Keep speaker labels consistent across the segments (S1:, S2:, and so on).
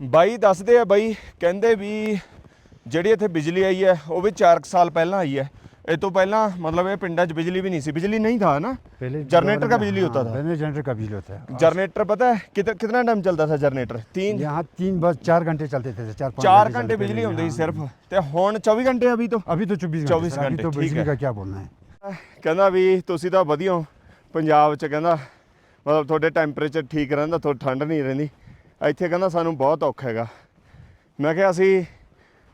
S1: ਬਾਈ ਦੱਸਦੇ ਆ ਬਾਈ ਕਹਿੰਦੇ ਵੀ ਜਿਹੜੀ ਇੱਥੇ ਬਿਜਲੀ ਆਈ ਹੈ ਉਹ ਵੀ 4 ਸਾਲ ਪਹਿਲਾਂ ਆਈ ਹੈ ਇਹ ਤੋਂ ਪਹਿਲਾਂ ਮਤਲਬ ਇਹ ਪਿੰਡਾਂ 'ਚ ਬਿਜਲੀ भी नहीं सी बिजली नहीं था ना
S2: पहले
S1: जनरेटर का
S2: हाँ,
S1: बिजली होता था
S2: पहले जनरेटर का बिजली होता है
S1: जनरेटर पता है कितना कितना टाइम चलता था जनरेटर तीन
S2: यहाँ तीन बस चार घंटे चलते थे चार पाँच
S1: ਚਾਰ
S2: चलते
S1: ਘੰਟੇ
S2: थे,
S1: ਬਿਜਲੀ ਹੁੰਦੀ ਸੀ
S2: हाँ।
S1: ਸਿਰਫ ਤੇ ਹੁਣ 24 ਘੰਟੇ ਅਭੀ ਤੋਂ
S2: अभी तो चौबीस
S1: 24
S2: घंटे सर, अभी
S1: घंटे,
S2: तो
S1: ठीक
S2: बिजली
S1: है।
S2: का क्या बोलना है
S1: ਕਹਿੰਦਾ ਵੀ ਤੁਸੀਂ ਤਾਂ ਵਧੀਆ ਹੋ ਪੰਜਾਬ 'ਚ ਕਹਿੰਦਾ ਮਤਲਬ ਤੁਹਾਡੇ ਟੈਂਪਰੇਚਰ ਠੀਕ ਰਹਿੰਦਾ ਤੁਹਾਡੀ ਠੰਡ ਨਹੀਂ ਰਹਿੰਦੀ ਇੱਥੇ ਕਹਿੰਦਾ ਸਾਨੂੰ ਬਹੁਤ ਔਖਾ ਹੈਗਾ। ਮੈਂ ਕਿਹਾ ਅਸੀਂ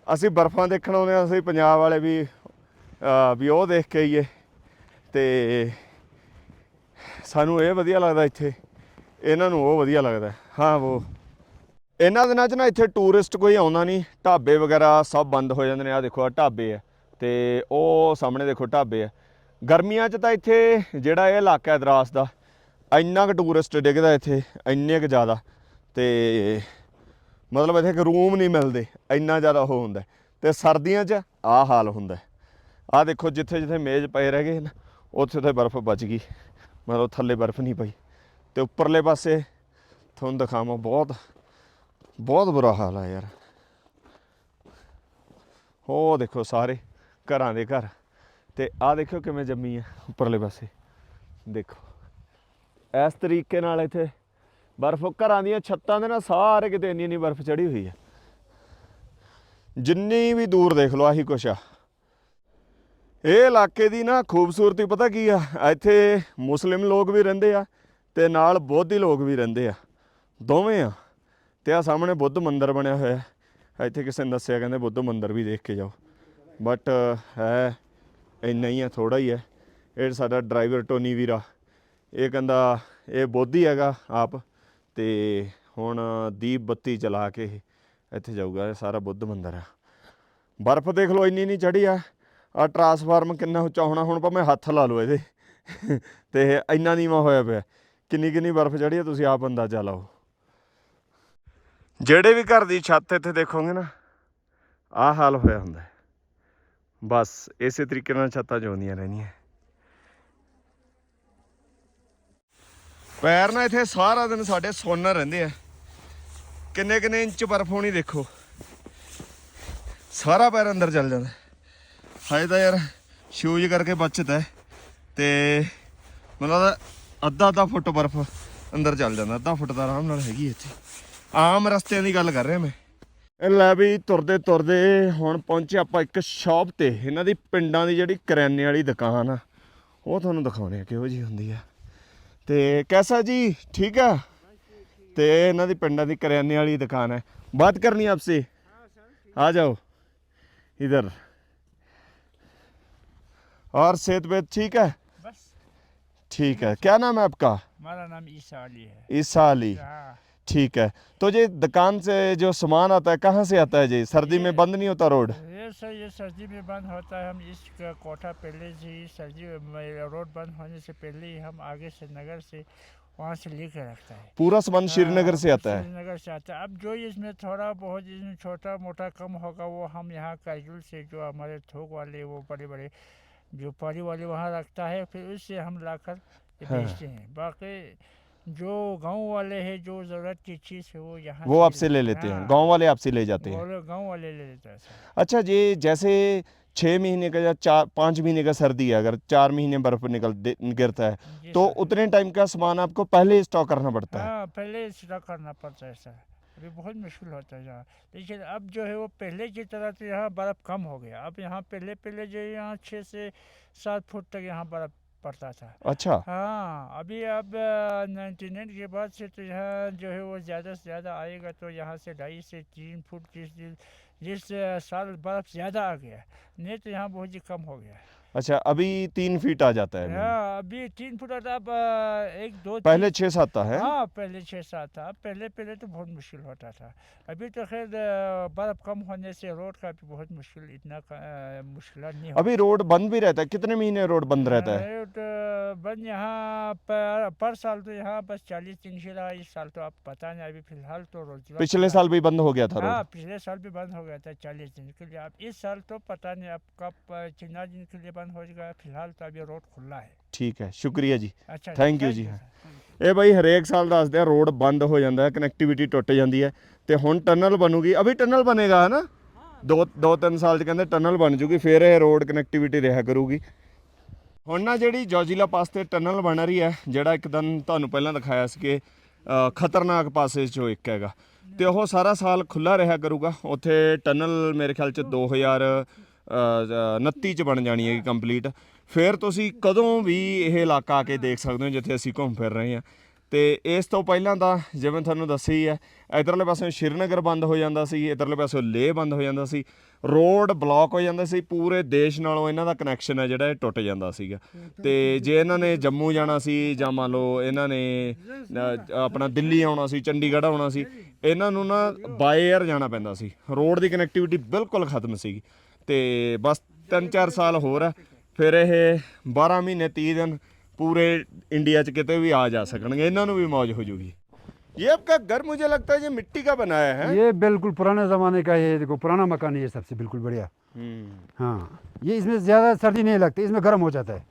S1: ਅਸੀਂ ਬਰਫ਼ਾਂ ਦੇਖਣ ਆਉਂਦੇ ਹਾਂ, ਅਸੀਂ ਪੰਜਾਬ ਵਾਲੇ ਵੀ ਵੀ ਉਹ ਦੇਖ ਕੇ ਆਈਏ। ਤੇ ਸਾਨੂੰ ਇਹ ਵਧੀਆ ਲੱਗਦਾ ਇੱਥੇ। ਇਹਨਾਂ ਨੂੰ ਉਹ ਵਧੀਆ ਲੱਗਦਾ। ਹਾਂ ਉਹ ਇਹਨਾਂ ਦਿਨਾਂ 'ਚ ਨਾ ਇੱਥੇ ਟੂਰਿਸਟ ਕੋਈ ਆਉਂਦਾ ਨਹੀਂ। ਢਾਬੇ ਵਗੈਰਾ ਸਭ ਬੰਦ ਹੋ ਜਾਂਦੇ ਨੇ। ਆ ਦੇਖੋ ਆ ਢਾਬੇ ਆ। ਤੇ ਉਹ ਸਾਹਮਣੇ ਦੇਖੋ, ਢਾਬੇ ਆ। ਗਰਮੀਆਂ 'ਚ ਤਾਂ ਇੱਥੇ ਜਿਹੜਾ ਇਹ ਇਲਾਕਾ ਹੈ ਦਰਾਸ ਦਾ, ਇੰਨਾ ਕੁ ਟੂਰਿਸਟ ਡਿੱਗਦਾ ਇੱਥੇ, ਇੰਨੇ ਕੁ ਜ਼ਿਆਦਾ। ਤੇ ਮਤਲਬ ਇੱਥੇ ਕਿ ਰੂਮ ਨਹੀਂ ਮਿਲਦੇ, ਇੰਨਾ ਜ਼ਿਆਦਾ ਉਹ ਹੁੰਦਾ ਹੈ। ਤੇ ਸਰਦੀਆਂ 'ਚ ਆਹ ਹਾਲ ਹੁੰਦਾ ਆ ਦੇਖੋ ਜਿੱਥੇ ਜਿੱਥੇ ਮੇਜ਼ ਪਏ ਰਹਿ ਗਏ ਨਾ, ਉੱਥੇ ਉੱਥੇ ਬਰਫ਼ ਬਚ ਗਈ। ਮਤਲਬ ਥੱਲੇ ਬਰਫ਼ ਨਹੀਂ ਪਈ। ਤੇ ਉੱਪਰਲੇ ਪਾਸੇ ਤੁਹਾਨੂੰ ਦਿਖਾਵਾਂ ਬਹੁਤ ਬਹੁਤ ਬੁਰਾ ਹਾਲ ਆ ਯਾਰ। ਹੋ ਦੇਖੋ ਸਾਰੇ ਘਰਾਂ ਦੇ ਘਰ। ਤੇ ਆਹ ਦੇਖੋ ਕਿਵੇਂ ਜੰਮੀ ਆ ਉੱਪਰਲੇ ਪਾਸੇ। ਦੇਖੋ। ਇਸ ਤਰੀਕੇ ਨਾਲ ਇੱਥੇ ਬਰਫ਼ ਘਰਾਂ ਦੀਆਂ ਛੱਤਾਂ ਦੇ ਨਾਲ ਸਾਰੇ ਕਿਤੇ ਇੰਨੀ ਇੰਨੀ ਬਰਫ਼ ਚੜੀ ਹੋਈ ਹੈ ਜਿੰਨੀ ਵੀ ਦੂਰ ਦੇਖ ਲਓ, ਆਹੀ ਕੁਛ ਆ। ਇਹ ਇਲਾਕੇ ਦੀ ਨਾ ਖੂਬਸੂਰਤੀ ਪਤਾ ਕੀ ਆ? ਇੱਥੇ ਮੁਸਲਿਮ ਲੋਕ ਵੀ ਰਹਿੰਦੇ ਆ ਤੇ ਨਾਲ ਬੋਧੀ ਲੋਕ ਵੀ ਰਹਿੰਦੇ ਆ। ਦੋਵੇਂ ਆ। ਤੇ ਆ ਸਾਹਮਣੇ ਬੁੱਧ ਮੰਦਿਰ ਬਣਿਆ ਹੋਇਆ ਹੈ। ਇੱਥੇ ਕਿਸੇ ਨੇ ਦੱਸਿਆ, ਕਹਿੰਦੇ ਬੁੱਧ ਮੰਦਿਰ ਵੀ ਦੇਖ ਕੇ ਜਾਓ। ਬਟ ਹੈ, ਇੰਨਾ ਹੀ ਆ ਥੋੜਾ ਹੀ ਹੈ ਇਹ ਸਾਡਾ ਡਰਾਈਵਰ ਟੋਨੀ ਵੀਰਾ। ਇਹ ਕਹਿੰਦਾ, ਇਹ ਬੋਧੀ ਹੈਗਾ ਆਪ। ਤੇ ਹੁਣ ਦੀਪ ਬੱਤੀ ਚਲਾ ਕੇ ਇੱਥੇ ਜਾਊਗਾ, ਇਹ ਸਾਰਾ ਬੁੱਧ ਮੰਦਿਰ ਆ। ਬਰਫ਼ ਦੇਖ ਲਓ, ਇੰਨੀ ਨਹੀਂ ਚੜੀ ਆ। ਆ ਟਰਾਂਸਫਾਰਮ ਕਿੰਨਾ ਉੱਚਾ ਹੋਣਾ, ਹੁਣ ਭਾਵੇਂ ਹੱਥ ਲਾ ਲਓ ਇਹਦੇ। ਤੇ ਇਹ ਇੰਨਾ ਨੀਵਾਂ ਹੋਇਆ ਪਿਆ। ਕਿੰਨੀ ਕਿੰਨੀ ਬਰਫ਼ ਚੜੀ ਆ, ਤੁਸੀਂ ਆਪ ਅੰਦਾਜ਼ਾ ਲਾਓ। ਜਿਹੜੇ ਵੀ ਘਰ ਦੀ ਛੱਤ ਇੱਥੇ ਦੇਖੋਗੇ ਨਾ, ਆਹ ਹਾਲ ਹੋਇਆ ਹੁੰਦਾ। ਬਸ ਇਸੇ ਤਰੀਕੇ ਨਾਲ ਛੱਤਾਂ ਜੋਂਦੀਆਂ ਰਹਿੰਦੀਆਂ। ਪੈਰ ਨਾ ਇੱਥੇ ਸਾਰਾ ਦਿਨ ਸਾਡੇ ਸੁੰਨ ਰਹਿੰਦੇ ਆ। ਕਿੰਨੇ ਕਿੰਨੇ ਇੰਚ ਬਰਫ਼ ਹੋਣੀ ਦੇਖੋ। ਸਾਰਾ ਪੈਰ ਅੰਦਰ ਚੱਲ ਜਾਂਦਾ। ਹਾਏ ਤਾਂ ਯਾਰ ਸ਼ੂਜ਼ ਕਰਕੇ ਬਚਤ ਹੈ। ਤੇ ਮਤਲਬ ਅੱਧਾ ਅੱਧਾ ਫੁੱਟ ਬਰਫ਼ ਅੰਦਰ ਚੱਲ ਜਾਂਦਾ। ਅੱਧਾ ਫੁੱਟ ਦਾ ਆਰਾਮ ਨਾਲ ਹੈਗੀ ਇੱਥੇ। ਆਮ ਰਸਤਿਆਂ ਦੀ ਗੱਲ ਕਰ ਰਿਹਾ ਮੈਂ। ਇਹ ਲੈ ਵੀ ਤੁਰਦੇ ਤੁਰਦੇ ਹੁਣ ਪਹੁੰਚੇ ਆਪਾਂ ਇੱਕ ਸ਼ਾਪ ਤੇ। ਇਹਨਾਂ ਦੀ ਪਿੰਡਾਂ ਦੀ ਜਿਹੜੀ ਕਰਿਆਨੇ ਵਾਲੀ ਦੁਕਾਨ ਆ, ਉਹ ਤੁਹਾਨੂੰ ਦਿਖਾਉਣੇ ਆ, ਕਿਹੋ ਜੀ ਹੁੰਦੀ ਆ। ਤੇ ਕੈਸਾ ਜੀ ਠੀਕ ਆ ਤੇ ਇਹਨਾਂ ਦੀ ਪਿੰਡਾਂ ਦੀ ਕਰਿਆਨੇ ਵਾਲੀ ਦੁਕਾਨ ਹੈ ਬਾਤ ਕਰਨੀ ਆਪਸੇ ਆ ਜਾਓ इधर और सेहत वेत ठीक है
S3: बस
S1: ठीक है क्या नाम है आपका
S3: हमारा नाम ईसा अली है
S1: ईसा अली
S3: हाँ
S1: ठीक है। तो ये दुकान से जो सामान आता है कहाँ से आता है जी? सर्दी में बंद नहीं होता रोड?
S3: ये सर ये सर्दी में बंद होता है। हम इस कोठा पहले से ही सर्दी में रोड बंद होने से पहले ही हम आगे से नगर से वहाँ से लेकर रखता है।
S1: पूरा सामान श्रीनगर से आता है?
S3: श्रीनगर से आता है। अब जो इसमें थोड़ा बहुत इसमें छोटा मोटा कम होगा वो हम यहाँ करजुल से जो हमारे थोक वाले वो बड़े बड़े जो पारी वाले वहाँ रखता है फिर उससे हम लाकर
S1: हाँ।
S3: बेचते हैं। बाकी जो गाँव वाले हैं जो ज़रूरत की चीज़ है वो यहाँ
S1: वो आपसे ले लेते हैं।
S3: हाँ।
S1: गाँव वाले आपसे ले जाते हैं।
S3: गाँव वाले ले लेते हैं
S1: अच्छा जी जैसे छः महीने का या चार पाँच महीने का सर्दी है अगर चार महीने बर्फ़ निकल गिरता है तो उतने टाइम का सामान आपको पहले स्टॉक करना पड़ता है?
S3: हाँ पहले स्टॉक करना पड़ता है सर। अभी बहुत मुश्किल होता है यहाँ लेकिन अब जो है वो पहले की तरह तो यहाँ बर्फ़ कम हो गया। अब यहाँ पहले पहले जो है यहाँ छः से सात फुट तक यहाँ बर्फ़ पड़ता था।
S1: अच्छा।
S3: हाँ अभी अब नाइन्टी नाइन के बाद से तो यहाँ जो है वो ज़्यादा से ज़्यादा आएगा तो यहाँ से ढाई से तीन फुट जिस जिस साल बर्फ़ ज़्यादा आ गया नहीं तो यहाँ बहुत ही कम हो गया।
S1: अच्छा अभी तीन फीट आ जाता है
S3: हाँ अभी तीन फुट आता अब एक दो
S1: पहले छः सात था है?
S3: हाँ पहले छः सात था पहले पहले तो बहुत मुश्किल होता था। अभी तो खैर बर्फ़ कम होने से रोड का भी बहुत मुश्किल इतना मुश्किल नहीं
S1: अभी रोड बंद भी रहता है कितने महीने रोड बंद रहता है?
S3: रोड बंद यहाँ पर, पर साल तो यहाँ बस चालीस दिन से रहा इस साल तो आप पता नहीं अभी फ़िलहाल तो रोज
S1: पिछले साल भी बंद हो गया था
S3: हाँ पिछले साल भी बंद हो गया था चालीस दिन के लिए। अब इस साल तो पता नहीं अब कब कितना दिन के लिए बंद हो जाएगा फिलहाल तो अभी रोड खुला है
S1: ਠੀਕ ਹੈ ਸ਼ੁਕਰੀਆ ਜੀ
S3: अच्छा
S1: Thank you जी,
S3: sir,
S1: हाँ।
S3: thank you।
S1: ਇਹ ਬਾਈ ਹਰੇਕ ਸਾਲ ਦੱਸਦੇ ਆ ਰੋਡ ਬੰਦ ਹੋ ਜਾਂਦਾ ਹੈ ਕਨੈਕਟੀਵਿਟੀ ਟੁੱਟ ਜਾਂਦੀ ਹੈ ਤੇ ਹੁਣ ਟਨਲ ਬਣੂਗੀ ਅਭੀ ਟਨਲ ਬਣੇਗਾ ਹੈ ਨਾ ਦੋ ਦੋ ਤਿੰਨ ਸਾਲ ਚ ਕਹਿੰਦੇ ਟਨਲ ਬਣ ਜੂਗੀ ਫਿਰ ਇਹ ਰੋਡ ਕਨੈਕਟੀਵਿਟੀ ਰਿਹਾ ਕਰੂਗੀ ਹੁਣ ਨਾ ਜਿਹੜੀ ਜੋਜੀਲਾ ਪਾਸ ਤੇ ਟਨਲ ਬਣ ਰਹੀ ਹੈ ਜਿਹੜਾ ਇੱਕ ਦਿਨ ਤੁਹਾਨੂੰ ਪਹਿਲਾਂ ਦਿਖਾਇਆ ਸੀ ਕਿ ਅ, ਖਤਰਨਾਕ ਪਾਸੇ ਚੋਂ ਇੱਕ ਹੈਗਾ ਤੇ ਉਹ ਸਾਰਾ ਸਾਲ ਖੁੱਲਾ ਰਿਹਾ ਕਰੂਗਾ ਉੱਥੇ ਟਨਲ ਮੇਰੇ ਖਿਆਲ ਚ 2029 ਚ ਬਣ ਜਾਣੀ ਹੈਗੀ ਕੰਪਲੀਟ ਫਿਰ ਤੁਸੀਂ ਕਦੋਂ ਵੀ ਇਹ ਇਲਾਕਾ ਆ ਕੇ ਦੇਖ ਸਕਦੇ ਹੋ ਜਿੱਥੇ ਅਸੀਂ ਘੁੰਮ ਫਿਰ ਰਹੇ ਹਾਂ। ਤੇ ਇਸ ਤੋਂ ਪਹਿਲਾਂ ਤਾਂ ਜਿਵੇਂ ਤੁਹਾਨੂੰ ਦੱਸੀ ਹੈ, ਇਧਰਲੇ ਪਾਸੇ ਸ਼੍ਰੀਨਗਰ ਬੰਦ ਹੋ ਜਾਂਦਾ ਸੀ, ਇਧਰਲੇ ਪਾਸੇ ਲੇਹ ਬੰਦ ਹੋ ਜਾਂਦਾ ਸੀ, ਰੋਡ ਬਲੌਕ ਹੋ ਜਾਂਦਾ ਸੀ, ਪੂਰੇ ਦੇਸ਼ ਨਾਲੋਂ ਇਹਨਾਂ ਦਾ ਕਨੈਕਸ਼ਨ ਹੈ ਜਿਹੜਾ ਇਹ ਟੁੱਟ ਜਾਂਦਾ ਸੀਗਾ। ਤੇ ਜੇ ਇਹਨਾਂ ਨੇ ਜੰਮੂ ਜਾਣਾ ਸੀ ਜਾਂ ਮੰਨ ਲਓ ਇਹਨਾਂ ਨੇ ਆਪਣਾ ਦਿੱਲੀ ਆਉਣਾ ਸੀ, ਚੰਡੀਗੜ੍ਹ ਆਉਣਾ ਸੀ, ਇਹਨਾਂ ਨੂੰ ਨਾ ਬਾਈ 에ਅਰ ਜਾਣਾ ਪੈਂਦਾ ਸੀ। ਰੋਡ ਦੀ ਕਨੈਕਟੀਵਿਟੀ ਬਿਲਕੁਲ ਖਤਮ ਸੀਗੀ। ਤੇ ਬਸ 3-4 ਸਾਲ ਹੋਰ ਆ ਫਿਰ ਇਹ 12 ਮਹੀਨੇ 30 ਦਿਨ ਪੂਰੇ ਇੰਡੀਆ 'ਚ ਕਿਤੇ ਵੀ ਆ ਜਾ ਸਕਣਗੇ ਇਹਨਾਂ ਨੂੰ ਵੀ ਮौज ਹੋ ਜੂਗੀ ये आपका घर मुझे लगता है ये मिट्टी का बनाया है
S2: ये बिल्कुल पुराने ज़माने का ये देखो पुराना मकान है ये सबसे बिल्कुल बढ़िया हाँ ये इसमें ज़्यादा सर्दी नहीं लगती इसमें गर्म हो जाता है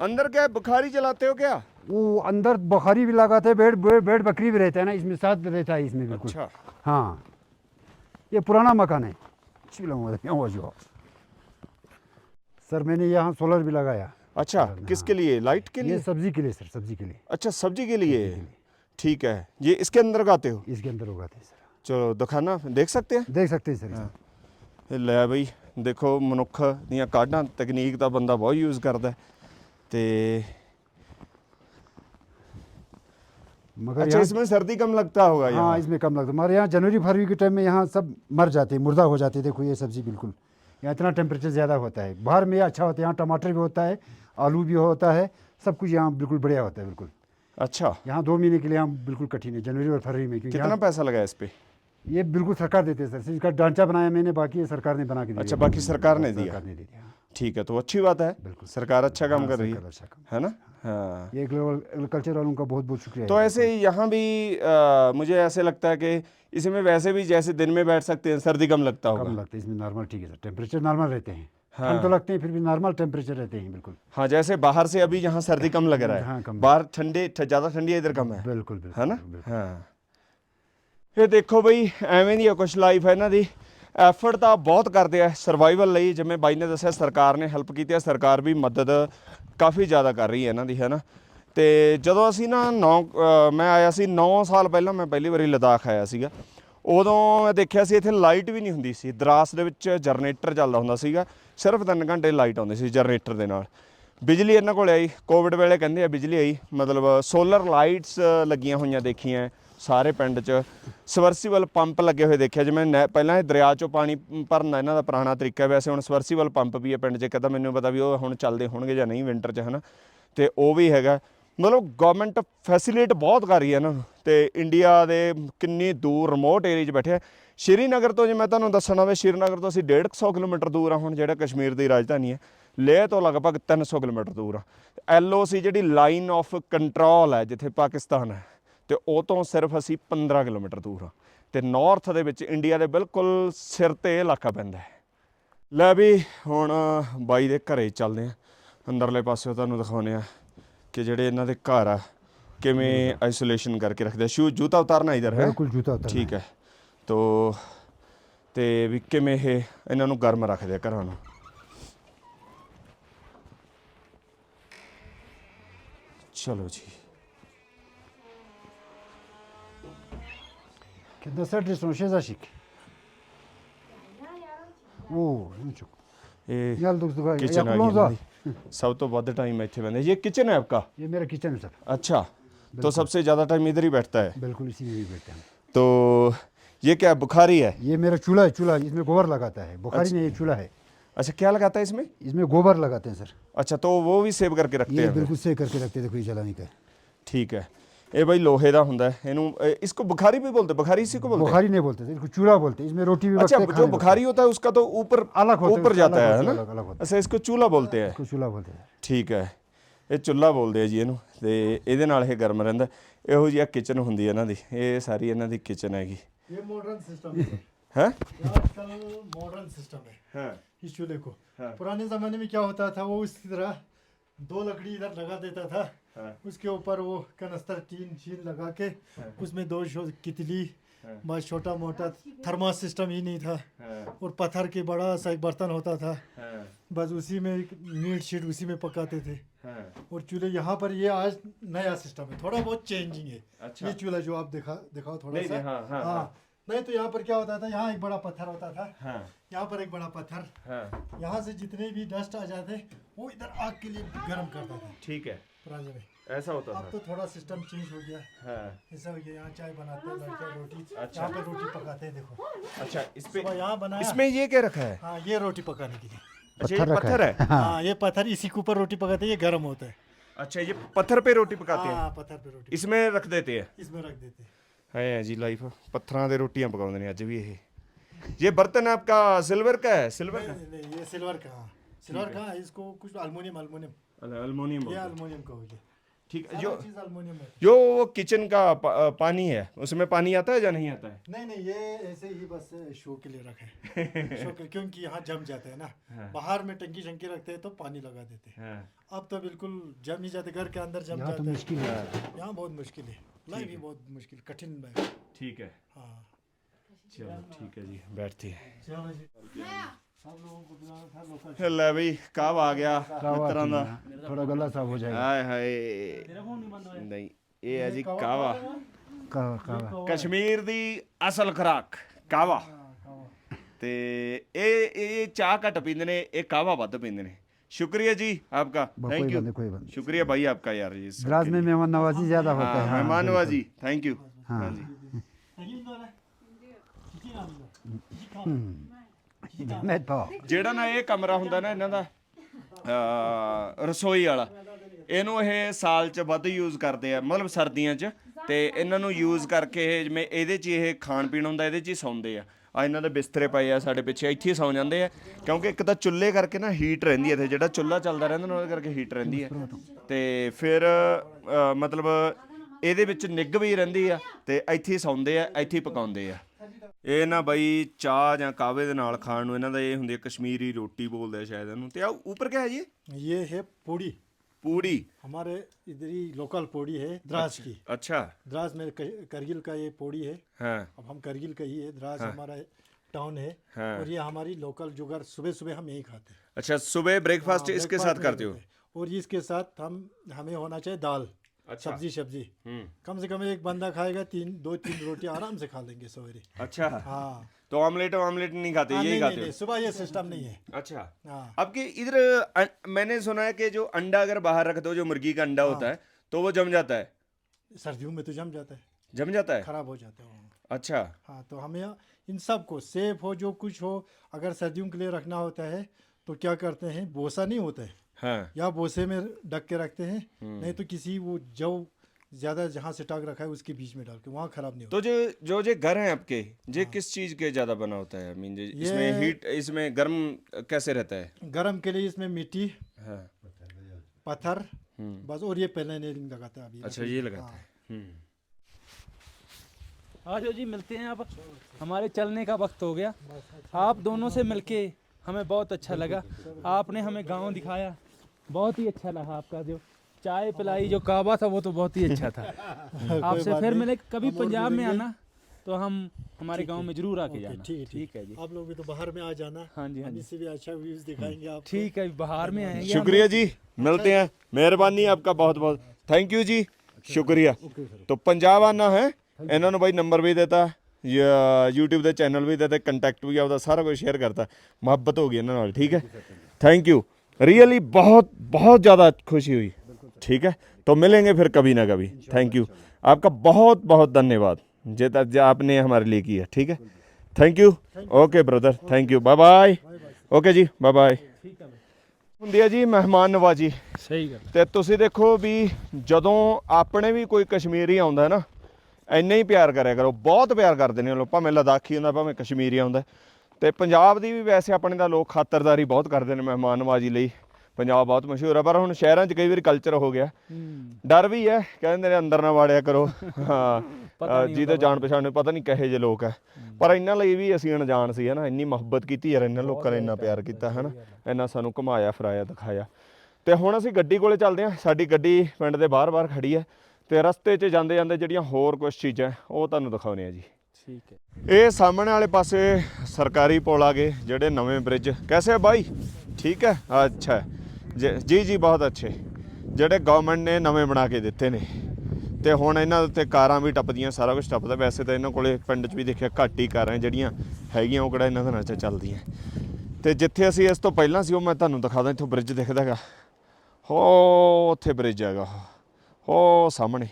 S1: अंदर क्या बुखारी चलाते हो क्या
S2: वो अंदर बुखारी भी लगाते हैं बेड बेड, बेड बकरी भी रहता है ना इसमें साथ रहता है इसमें बिल्कुल
S1: अच्छा।
S2: हाँ ये पुराना मकान है चिलो यहाँ हो जाओ सर मैंने यहाँ सोलर भी लगाया
S1: अच्छा किसके लिए लाइट के
S2: ये
S1: लिए
S2: सब्जी के लिए सर सब्जी के लिए
S1: अच्छा सब्जी के लिए ठीक है ये इसके अंदर गाते हो
S2: इसके अंदर उगाते हैं सर
S1: ਚਲੋ ਦਿਖਾਣਾ ਦੇਖ सकते हैं
S2: देख सकते हैं सर इसमें।
S1: ਇਹ ਲੈ ਬਈ ਦੇਖੋ ਮਨੁੱਖ ਦੀਆਂ ਕਾਢਾਂ ਤਕਨੀਕ ਦਾ ਬੰਦਾ ਬਹੁਤ ਯੂਜ਼ ਕਰਦਾ ਹੈ। ਤੇ
S2: मगर
S1: अच्छा इसमें सर्दी कम लगता होगा
S2: हाँ इसमें कम लगता है। हमारे यहाँ जनवरी फरवरी के टाइम में यहाँ सब मर जाते हैं मुर्दा हो जाते हैं। देखो ये सब्ज़ी बिल्कुल यहाँ इतना टेम्परेचर ज़्यादा होता है। बाहर में अच्छा होता है यहाँ टमाटर भी होता है आलू भी होता है सब कुछ यहाँ बिल्कुल बढ़िया होता है बिल्कुल।
S1: अच्छा।
S2: यहाँ दो महीने के लिए यहाँ बिल्कुल कठिन है जनवरी और फरवरी में क्योंकि
S1: कितना पैसा लगा इस पे?
S2: ये बिल्कुल सरकार देते हैं सर इसका ढांचा बनाया मैंने बाकी सरकार ने बना के दिया
S1: अच्छा, बाकी सरकार ने दिया।
S2: सरकार ने दे दिया।
S1: ठीक है तो अच्छी बात है।
S2: बिल्कुल।
S1: सरकार अच्छा काम
S2: हाँ,
S1: कर रही है।
S2: अच्छा
S1: है ना? हाँ
S2: ये एग्रीकल्चर वालों का बहुत बहुत शुक्रिया
S1: तो
S2: है।
S1: ऐसे ही यहाँ भी अ, मुझे ऐसे लगता है कि इसमें वैसे भी जैसे दिन में बैठ सकते हैं सर्दी कम लगता
S2: कम
S1: होगा
S2: लगता है इसमें नॉर्मल ठीक है सर टेम्परेचर नॉर्मल रहते हैं
S1: हाँ।
S2: ठंड तो लगते हैं फिर भी नॉर्मल टेम्परेचर रहते हैं बिल्कुल
S1: हाँ जैसे बाहर से अभी यहाँ सर्दी कम लग रहा
S2: हाँ,
S1: है
S2: कम।
S1: बाहर ठंडे ठ- ज़्यादा ठंडी है इधर कम है
S2: बिल्कुल बिल्कुल
S1: ਹੈ ਨਾ
S2: बिल्कुल।
S1: ਹਾਂ ਇਹ ਦੇਖੋ ਬਈ ਐਵੇਂ ਦੀ ਆ ਕੁਛ ਲਾਈਫ ਹੈ ਇਹਨਾਂ ਦੀ ਐਫਰਟ ਤਾਂ ਬਹੁਤ ਕਰਦੇ ਆ ਸਰਵਾਈਵਲ ਲਈ ਜਿਵੇਂ ਬਾਈ ਨੇ ਦੱਸਿਆ ਸਰਕਾਰ ਨੇ ਹੈਲਪ ਕੀਤੀ ਹੈ ਸਰਕਾਰ ਵੀ ਮਦਦ ਕਾਫੀ ਜ਼ਿਆਦਾ ਕਰ ਰਹੀ ਹੈ ਇਹਨਾਂ ਦੀ, ਹੈ ਨਾ? ਤੇ ਜਦੋਂ ਅਸੀਂ ਨਾ 9 ਮੈਂ ਆਇਆ ਸੀ 9 ਸਾਲ ਪਹਿਲਾਂ ਮੈਂ ਪਹਿਲੀ ਵਾਰੀ ਲਦਾਖ ਆਇਆ ਸੀਗਾ। ਉਦੋਂ ਮੈਂ ਦੇਖਿਆ ਸੀ ਇੱਥੇ ਲਾਈਟ ਵੀ ਨਹੀਂ ਹੁੰਦੀ ਸੀ। ਦਰਾਸ ਦੇ ਵਿੱਚ ਜਨਰੇਟਰ ਚੱਲਦਾ ਹੁੰਦਾ ਸੀਗਾ। ਸਿਰਫ 3 ਘੰਟੇ ਲਾਈਟ ਆਉਂਦੀ ਸੀ ਜਨਰੇਟਰ ਦੇ ਨਾਲ। ਬਿਜਲੀ ਇਹਨਾਂ ਕੋਲ ਆਈ। ਕੋਵਿਡ ਵੇਲੇ ਕਹਿੰਦੇ ਆ ਬਿਜਲੀ ਆਈ। ਮਤਲਬ ਸੋਲਰ ਲਾਈਟਸ ਲੱਗੀਆਂ ਹੋਈਆਂ ਦੇਖੀਆਂ। ਸਾਰੇ ਪਿੰਡ 'ਚ ਸਵਰਸੀਵਲ ਪੰਪ ਲੱਗੇ ਹੋਏ ਦੇਖਿਆ ਜਿਵੇਂ ਨੈ ਪਹਿਲਾਂ ਇਹ ਦਰਿਆ 'ਚੋਂ ਪਾਣੀ ਭਰਨਾ ਇਹਨਾਂ ਦਾ ਪੁਰਾਣਾ ਤਰੀਕਾ ਹੈ। ਵੈਸੇ ਹੁਣ ਸਵਰਸੀਬਲ ਪੰਪ ਵੀ ਹੈ ਪਿੰਡ 'ਚ ਕਦਾ ਮੈਨੂੰ ਪਤਾ ਵੀ ਉਹ ਹੁਣ ਚੱਲਦੇ ਹੋਣਗੇ ਜਾਂ ਨਹੀਂ ਵਿੰਟਰ 'ਚ, ਹਨਾ। ਤੇ ਉਹ ਵੀ ਹੈਗਾ। ਮਤਲਬ ਗਵਰਨਮੈਂਟ ਫੈਸਿਲਿਟ ਬਹੁਤ ਕਰ ਰਹੀ ਹੈ ਇਹਨਾਂ ਨੂੰ। ਤੇ ਇੰਡੀਆ ਦੇ ਕਿੰਨੀ ਦੂਰ ਰਿਮੋਟ ਏਰੀਆ 'ਚ ਬੈਠੇ ਆ। ਸ਼੍ਰੀਨਗਰ ਤੋਂ ਜੇ ਮੈਂ ਤੁਹਾਨੂੰ ਦੱਸਣਾ ਹੋਵੇ, ਸ਼੍ਰੀਨਗਰ ਤੋਂ ਅਸੀਂ 150 ਕਿਲੋਮੀਟਰ ਦੂਰ ਆ। ਹੁਣ ਜਿਹੜਾ ਕਸ਼ਮੀਰ ਦੀ ਰਾਜਧਾਨੀ ਹੈ, ਲੇਹ ਤੋਂ ਲਗਭਗ 300 ਕਿਲੋਮੀਟਰ ਦੂਰ ਆ। ਐਲਓਸੀ ਜਿਹੜੀ ਲਾਈਨ ਆਫ ਕੰਟਰੋਲ ਹੈ, ਜਿੱਥੇ ਪਾਕਿਸਤਾਨ ਹੈ ਤੇ ਉਹ ਤੋਂ ਸਿਰਫ ਅਸੀਂ 15 ਕਿਲੋਮੀਟਰ ਦੂਰ ਆ ਤੇ ਨਾਰਥ ਦੇ ਵਿੱਚ ਇੰਡੀਆ ਦੇ ਬਿਲਕੁਲ ਸਿਰ ਤੇ ਇਲਾਕਾ ਪੈਂਦਾ ਹੈ। ਲੈ ਵੀ ਹੁਣ ਬਾਈ ਦੇ ਘਰੇ ਚੱਲਦੇ ਆ ਅੰਦਰਲੇ ਪਾਸੇ ਤੁਹਾਨੂੰ ਦਿਖਾਉਨੇ ਆ ਕਿ ਜਿਹੜੇ ਇਹਨਾਂ ਦੇ ਘਰ ਆ ਕਿਵੇਂ ਆਈਸੋਲੇਸ਼ਨ ਕਰਕੇ ਰੱਖਦੇ ਸ਼ੂ ਜੂਤਾ ਉਤਾਰਨਾ ਇਧਰ ਹੈ?
S2: ਬਿਲਕੁਲ ਜੂਤਾ ਉਤਾਰਨਾ।
S1: ਠੀਕ ਹੈ। ਤੋ ਤੇ ਵੀ ਕਿਵੇਂ ਇਹ ਇਹਨਾਂ ਨੂੰ ਗਰਮ ਰੱਖਦੇ ਆ ਘਰਾਂ ਨੂੰ। ਚਲੋ ਜੀ।
S2: Kiedy serdecznie się zasik. O, no çok.
S1: ਇਹ
S2: Gel doktor bak.
S1: ਕਿਚਨ ਆ ਗਈ ਇਹਨਾਂ ਦੀ ਸਭ ਤੋਂ ਵੱਧ ਟਾਈਮ ਇੱਥੇ ਬੰਦੇ ਇਹ ਕਿਚਨ ਹੈ ਆਪਕਾ
S2: ये मेरा किचन है सर
S1: अच्छा तो सबसे ज़्यादा टाइम इधर ही बैठता है
S2: बिल्कुल इसी में भी बैठते हैं
S1: तो ये क्या है, बुखारी है
S2: ये मेरा चूल्हा है चूल्हा इसमें गोबर लगाता है बुखारी नहीं ये चूल्हा है
S1: अच्छा क्या लगाता है इसमें
S2: इसमें गोबर लगाते हैं सर
S1: अच्छा तो वो भी सेव करके रखते
S2: ये
S1: हैं फिर।
S2: बिल्कुल सही करके रखते हैं देखो ये जलाने का
S1: ठीक है ਇਹ ਬਈ ਲੋਹੇ ਦਾ ਹੁੰਦਾ ਹੈ ਇਹਨੂੰ ਇਹ- इसको बुखारी भी बोलते बुखारी इसी को बोलते हैं
S2: बुखारी नहीं बोलते थे, इसको चूल्हा बोलते हैं इसमें रोटी भी
S1: अच्छा
S2: पकते हैं,
S1: जो
S2: खाने
S1: बुखारी होता है उसका तो ऊपर
S2: अलग होता है,
S1: ऊपर
S2: उसका
S1: जाता
S2: अलग
S1: है
S2: होता
S1: है
S2: है,
S1: ना
S2: अलग- अलग होता है।
S1: अच्छा इसको चूल्हा बोलते हैं
S2: इसको चूल्हा बोलते हैं
S1: ਠੀਕ ਹੈ ਇਹ ਚੁੱਲ੍ਹਾ ਬੋਲਦੇ ਆ ਜੀ ਇਹਨੂੰ ਤੇ ਇਹਦੇ ਨਾਲ ਇਹ ਗਰਮ ਰਹਿੰਦਾ ਇਹੋ ਜਿਹੀ ਕਿਚਨ ਹੁੰਦੀ ਹੈ ਇਹਨਾਂ ਦੀ ਇਹ ਸਾਰੀ ਇਹਨਾਂ ਦੀ ਕਿਚਨ ਹੈਗੀ
S4: ये मॉडर्न सिस्टम है
S1: ਹੈ
S4: ये आजकल मॉडर्न सिस्टम है
S1: ਹਾਂ
S4: इस चूल्हे को
S1: हाँ।
S4: पुराने ज़माने में क्या होता था वो इस तरह दो लकड़ी इधर लगा देता था
S1: हाँ।
S4: उसके ऊपर वो कनस्तर टीन शीन लगा के उसमें दो कितली बस छोटा मोटा थर्मा सिस्टम ही नहीं था।
S1: हाँ।
S4: और पत्थर के बड़ा सा एक बर्तन होता था।
S1: हाँ।
S4: बस उसी में एक मीट शीट उसी में पकाते थे।
S1: हाँ।
S4: और चूल्हे यहाँ पर ये आज नया सिस्टम है। थोड़ा बहुत चेंजिंग है।
S1: अच्छा।
S4: ये चूल्हा जो आप दिखा दिखाओ थोड़ा सा।
S1: नहीं, हाँ, हाँ,
S4: हाँ। नहीं तो यहाँ पर क्या होता था? यहाँ एक बड़ा पत्थर होता था।
S1: हाँ।
S4: यहाँ पर एक बड़ा पत्थर।
S1: हाँ।
S4: यहाँ से जितने भी डस्ट आ जाते वो इधर आग के लिए गर्म करता था।
S1: ठीक है।
S4: पुराने में
S1: ऐसा होता
S4: अब
S1: था
S4: तो थोड़ा सिस्टम चेंज हो गया
S1: हाँ
S4: ऐसा हो गया यहाँ चाय बनाते हैं लड़के रोटी
S1: अच्छा।
S4: यहाँ पे रोटी पकाते हैं देखो
S1: अच्छा इस पे
S4: सुबह यहाँ बनाया
S1: इसमें ये क्या रखा है
S4: हाँ ये रोटी पकाने के लिए
S1: अच्छा ये
S2: पत्थर रखा
S1: पत्थर है
S4: हाँ ये पत्थर इसी के ऊपर रोटी पकाते हैं ये गर्म होता है
S1: अच्छा ये पत्थर पे रोटी पकाते हैं
S4: हाँ पत्थर पे रोटी
S1: इसमें रख देते हैं
S4: इसमें रख देते हैं
S1: ਹੈ ਜੀ ਲਾਈਫ ਪੱਥਰਾਂ ਦੇ ਰੋਟੀਆਂ ਪਕਾਉਂਦੇ ਨੇ ਅੱਜ ਵੀ ਇਹ ये बर्तन आपका सिल्वर का है सिल्वर का
S4: नहीं नहीं ये सिल्वर का हाँ सिल्वर का है, इसको कुछ अल्मोनियम अल्मोनियम
S1: अल्मोनियम
S4: ये अल्मोनियम का हो गया।
S1: ठीक है
S4: जो
S1: जो
S4: चीज़ अल्मोनियम है।
S1: जो वो किचन का पा, पानी है उसमें पानी आता है या नहीं आता है?
S4: नहीं नहीं ये ऐसे ही बस शो के लिए रखा है। शो के क्योंकि यहाँ जम जाते हैं ना। हाँ। बाहर में टंकी शंकी रखते हैं तो पानी लगा देते हैं।
S1: हाँ।
S4: अब तो बिल्कुल जम ही जाते घर के अंदर जम
S2: यहाँ तो
S4: जाते
S2: मुश्किल है।
S4: हैं यहाँ बहुत मुश्किल है। लाइफ भी बहुत मुश्किल कठिन है।
S1: ठीक है।
S4: हाँ।
S1: चलो ठीक है जी बैठते हैं। ਲੈ ਬਈ ਕਾਹ ਆ ਗਿਆ ਮਿੱਤਰਾਂ ਦਾ।
S2: ਥੋੜਾ ਗੱਲਾਂ ਸਾਫ਼ ਹੋ ਜਾਏਗਾ।
S1: ਹਾਏ ਹਾਏ। ਤੇਰਾ ਫੋਨ ਨਹੀਂ ਬੰਦ ਹੋਇਆ। ਨਹੀਂ ਇਹ ਹੈ ਜੀ ਕਾਵਾ
S2: ਕਾਵਾ ਕਾਵਾ
S1: ਕਸ਼ਮੀਰ ਦੀ ਅਸਲ ਖਰਾਕ ਕਾਵਾ ਤੇ ਇਹ ਇਹ ਚਾਹ ਘੱਟ ਪੀਂਦੇ ਨੇ ਇਹ ਕਾਵਾ ਵੱਧ ਪੀਂਦੇ ਨੇ। शुक्रिया जी
S2: आपका
S1: थैंक यू
S2: कोई बात
S1: शुक्रिया भाई आपका यार जी
S2: गुजरात में मेहमान नवाजी ज्यादा होता
S1: है मेहमान नवाजी थैंक यू
S2: हाँ
S1: जी
S2: ਮੈਂ
S1: ਜਿਹੜਾ ਨਾ ਇਹ ਕਮਰਾ ਹੁੰਦਾ ਨਾ ਇਹਨਾਂ ਦਾ ਰਸੋਈ ਵਾਲਾ, ਇਹਨੂੰ ਇਹ ਸਾਲ ਚ ਵੱਧ ਯੂਜ਼ ਕਰਦੇ ਆ, ਮਤਲਬ ਸਰਦੀਆਂ ਚ, ਤੇ ਇਹਨਾਂ ਨੂੰ ਯੂਜ਼ ਕਰਕੇ ਇਹ ਜਿਵੇਂ ਇਹਦੇ ਚ ਹੀ ਇਹ ਖਾਣ ਪੀਣ ਹੁੰਦਾ, ਇਹਦੇ ਚ ਹੀ ਸੌਂਦੇ ਆ। ਆ ਇਹਨਾਂ ਦੇ ਬਿਸਤਰੇ ਪਏ ਆ ਸਾਡੇ ਪਿੱਛੇ, ਇੱਥੇ ਹੀ ਸੌਂ ਜਾਂਦੇ ਆ, ਕਿਉਂਕਿ ਇੱਕ ਤਾਂ ਚੁੱਲ੍ਹੇ ਕਰਕੇ ਨਾ ਹੀਟ ਰਹਿੰਦੀ ਹੈ ਇੱਥੇ, ਜਿਹੜਾ ਚੁੱਲ੍ਹਾ ਚੱਲਦਾ ਰਹਿੰਦਾ ਨਾ, ਉਹਦੇ ਕਰਕੇ ਹੀਟ ਰਹਿੰਦੀ ਆ। ਤੇ ਫਿਰ ਮਤਲਬ ਇਹਦੇ ਵਿੱਚ ਨਿੱਘ ਵੀ ਰਹਿੰਦੀ ਆ, ਤੇ ਇੱਥੇ ਸੌਂਦੇ ਆ, ਇੱਥੇ ਪਕਾਉਂਦੇ ਆ। ਇਹ ਨਾ ਬਈ ਚਾਹ ਜਾਂ ਕਾਵੇ ਦੇ ਨਾਲ ਖਾਣ ਨੂੰ ਇਹਨਾਂ ਦਾ ਇਹ ਹੁੰਦੀ ਹੈ ਕਸ਼ਮੀਰੀ ਰੋਟੀ ਬੋਲਦੇ ਆ ਸ਼ਾਇਦ ਇਹਨੂੰ ਤੇ ਆ ਉੱਪਰ ਕਿਆ ਹੈ ਜੀ
S4: ये है पूड़ी
S1: ਪੂੜੀ
S4: हमारे इधर ही लोकल पौड़ी है द्रास की
S1: ਅੱਛਾ
S4: द्रास में क- करगिल का ये पौड़ी है
S1: ਹਾਂ
S4: अब हम करगिल का ही है द्रास हमारा टाउन है
S1: हाँ।
S4: और ये हमारी लोकल जुगाड़ सुबह सुबह हम यही खाते हैं
S1: अच्छा सुबह ब्रेकफास्ट
S4: हाँ,
S1: इसके
S4: breakfast
S1: साथ
S4: में
S1: करते हो
S4: होते हैं। और इसके साथ हम हमें होना चाहिए दाल
S1: अच्छा।
S4: सब्ज़ी सब्ज़ी।
S1: हम्म।
S4: कम से कम एक बंदा खाएगा तीन दो तीन रोटी आराम से खा लेंगे सवेरे।
S1: अच्छा।
S4: हाँ।
S1: तो ऑमलेट ऑमलेट नहीं खाते
S4: हाँ,
S1: यही
S4: नहीं,
S1: खाते
S4: नहीं, नहीं, सुबह ये सिस्टम नहीं है।
S1: अच्छा।
S4: हाँ।
S1: आपके इधर मैंने सुना है कि जो अंडा अगर बाहर रख दो जो मुर्गी का अंडा होता है। तो वो जम जाता है?
S4: सर्दियों में तो जम जाता है।
S1: जम जाता है?
S4: खराब हो जाता है
S1: अच्छा।
S4: हाँ तो हमें इन सबको सेफ़ हो जो कुछ हो अगर सर्दियों के लिए रखना होता है तो क्या करते हैं बोसा नहीं होता है?
S1: हाँ।
S4: या बोसे में ढक के रखते हैं नहीं तो किसी वो जव ज़्यादा जहाँ से टाक रखा है उसके बीच में डाल के वहाँ खराब नहीं होता।
S1: तो जो जो जो घर हैं आपके ये किस चीज़ के ज़्यादा बना होता है? मीन इसमें हीट इसमें गर्म कैसे रहता है?
S4: गर्म के लिए इसमें मिट्टी
S1: हाँ।
S4: पत्थर बस और ये पहले नहीं लगाता है अभी
S1: अच्छा ये लगाता है। हम्म।
S5: आज जी मिलते हैं आप हमारे चलने का वक्त हो गया। आप दोनों से मिलके हमें बहुत अच्छा लगा। आपने हमें गाँव दिखाया। बहुत ही अच्छा लगा आपका जो चाय पिलाई जो काबा था वो तो बहुत ही अच्छा था आपसे
S4: बात
S5: फिर
S4: नहीं,
S5: मिले कभी
S4: हम और
S5: पंजाब में
S4: मिलेंगे।
S5: आना तो हम हमारे गांव में जरूर आके जाना
S4: ठीक है
S5: ठीक है जी
S4: आप लोग भी तो बाहर में आ जाना
S5: हाँ जी हाँ
S4: हम
S5: जी
S4: इससे भी अच्छा व्यूज दिखाएंगे आप
S5: ठीक है बाहर में आएंगे हम।
S1: शुक्रिया जी मिलते हैं मेहरबानी आपका बहुत बहुत थैंक यू जी शुक्रिया तो पंजाब आना है ਇਹਨਾਂ ਨੂੰ ਬਾਈ ਨੰਬਰ ਵੀ ਦਿੱਤਾ YouTube ਦੇ ਚੈਨਲ ਵੀ ਦਿੱਤੇ ਕੰਟੈਕਟ ਵੀ ਆਪਦਾ ਸਾਰਾ ਕੁਝ ਸ਼ੇਅਰ ਕਰਤਾ ਮੁਹੱਬਤ ਹੋ ਗਈ ਇਹਨਾਂ ਨਾਲ ठीक है थैंक यू रियली बहुत बहुत ज़्यादा खुशी हुई ठीक है तो मिलेंगे फिर कभी ना कभी थैंक यू आपका बहुत बहुत धन्यवाद जे जे आपने हमारे लिए किया ठीक है thank you okay brother thank you bye bye okay ji bye bye ਹੁੰਦੀ ਹੈ ਜੀ ਮਹਿਮਾਨ ਨਵਾਜੀ
S5: सही गल
S1: ਤੇ ਤੁਸੀਂ ਦੇਖੋ ਵੀ ਜਦੋਂ ਆਪਣੇ ਵੀ ਕੋਈ ਕਸ਼ਮੀਰੀ ਆਉਂਦਾ ਹੈ ਨਾ ਇੰਨਾ ਹੀ ਪਿਆਰ ਕਰਿਆ ਕਰੋ ਬਹੁਤ ਪਿਆਰ ਕਰਦੇ ਨੇ ਉਹ ਲੋਕ ਭਾਵੇਂ ਲਦਾਖੀ ਹੁੰਦਾ ਭਾਵੇਂ ਕਸ਼ਮੀਰੀ ਆਉਂਦਾ ਤੇ ਪੰਜਾਬ ਦੀ ਵੀ ਵੈਸੇ ਆਪਣੇ ਦਾ ਲੋਕ ਖਾਤਰਦਾਰੀ ਬਹੁਤ ਕਰਦੇ ਨੇ ਮਹਿਮਾਨ ਨਵਾਜੀ ਲਈ। ਪੰਜਾਬ ਬਹੁਤ ਮਸ਼ਹੂਰ ਹੈ ਪਰ ਹੁਣ ਸ਼ਹਿਰਾਂ 'ਚ ਕਈ ਵਾਰੀ ਕਲਚਰ ਹੋ ਗਿਆ। ਡਰ ਵੀ ਹੈ ਕਹਿੰਦੇ ਨੇ ਅੰਦਰ ਨਾ ਵਾੜਿਆ ਕਰੋ। ਹਾਂ ਜਿਹਦੇ ਜਾਣ ਪਛਾਣ ਨੂੰ ਪਤਾ ਨਹੀਂ ਕਹੇ ਜੇ ਲੋਕ ਹੈ। ਪਰ ਇਹਨਾਂ ਲਈ ਵੀ ਅਸੀਂ ਅਣਜਾਣ ਸੀ ਹਨਾ ਇੰਨੀ ਮੁਹੱਬਤ ਕੀਤੀ ਯਾਰ ਇਹਨਾਂ ਲੋਕਾਂ ਨੇ ਇੰਨਾ ਪਿਆਰ ਕੀਤਾ ਹਨਾ। ਇੰਨਾ ਸਾਨੂੰ ਘੁਮਾਇਆ ਫਿਰਾਇਆ ਦਿਖਾਇਆ। ਤੇ ਹੁਣ ਅਸੀਂ ਗੱਡੀ ਕੋਲੇ ਚੱਲਦੇ ਹਾਂ ਸਾਡੀ ਗੱਡੀ ਪਿੰਡ ਦੇ ਬਾਹਰ-ਬਾਹਰ ਖੜੀ ਹੈ। ਤੇ ਰਸਤੇ 'ਚ ਜਾਂਦੇ ਜਾਂਦੇ ਜਿਹੜੀਆਂ ਹੋਰ ਕੁਝ ਚੀਜ਼ਾਂ ਉਹ ਤੁਹਾਨੂੰ ਦਿਖਾਉਣੇ ਆ ਜੀ।
S5: ਠੀਕ ਹੈ।
S1: ਇਹ ਸਾਹਮਣੇ ਵਾਲੇ ਪਾਸੇ ਸਰਕਾਰੀ ਪੁਲ ਆ ਗਏ, ਜਿਹੜੇ ਨਵੇਂ ਬ੍ਰਿਜ ਕੈਸੇ ਹੈ ਭਾਈ ਠੀਕ ਹੈ? ਅੱਛਾ। ਜੀ ਜੀ ਬਹੁਤ ਅੱਛੇ। ਜਿਹੜੇ ਗਵਰਨਮੈਂਟ ਨੇ ਨਵੇਂ ਬਣਾ ਕੇ ਦਿੱਤੇ ਨੇ। ਤੇ ਹੁਣ ਇਹਨਾਂ ਦੇ ਉੱਤੇ ਕਾਰਾਂ ਵੀ ਟੱਪਦੀਆਂ, ਸਾਰਾ ਕੁਝ ਟੱਪਦਾ। ਵੈਸੇ ਤਾਂ ਇਹਨਾਂ ਕੋਲੇ ਪਿੰਡ 'ਚ ਵੀ ਦੇਖਿਆ ਘੱਟ ਹੀ ਕਾਰਾਂ ਜਿਹੜੀਆਂ ਹੈਗੀਆਂ, ਉਹ ਕਿਹੜਾ ਇਹਨਾਂ ਦੇ ਨਾਲ ਚੱਲਦੀਆਂ। ਤੇ ਜਿੱਥੇ ਅਸੀਂ ਇਸ ਤੋਂ ਪਹਿਲਾਂ ਸੀ, ਉਹ ਮੈਂ ਤੁਹਾਨੂੰ ਦਿਖਾ ਦਾਂ ਇੱਥੋਂ ਬ੍ਰਿਜ ਦਿਖਦਾਗਾ ਹੋ, ਉੱਥੇ ਬ੍ਰਿਜ ਹੈਗਾ ਹੋ, ਸਾਹਮਣੇ।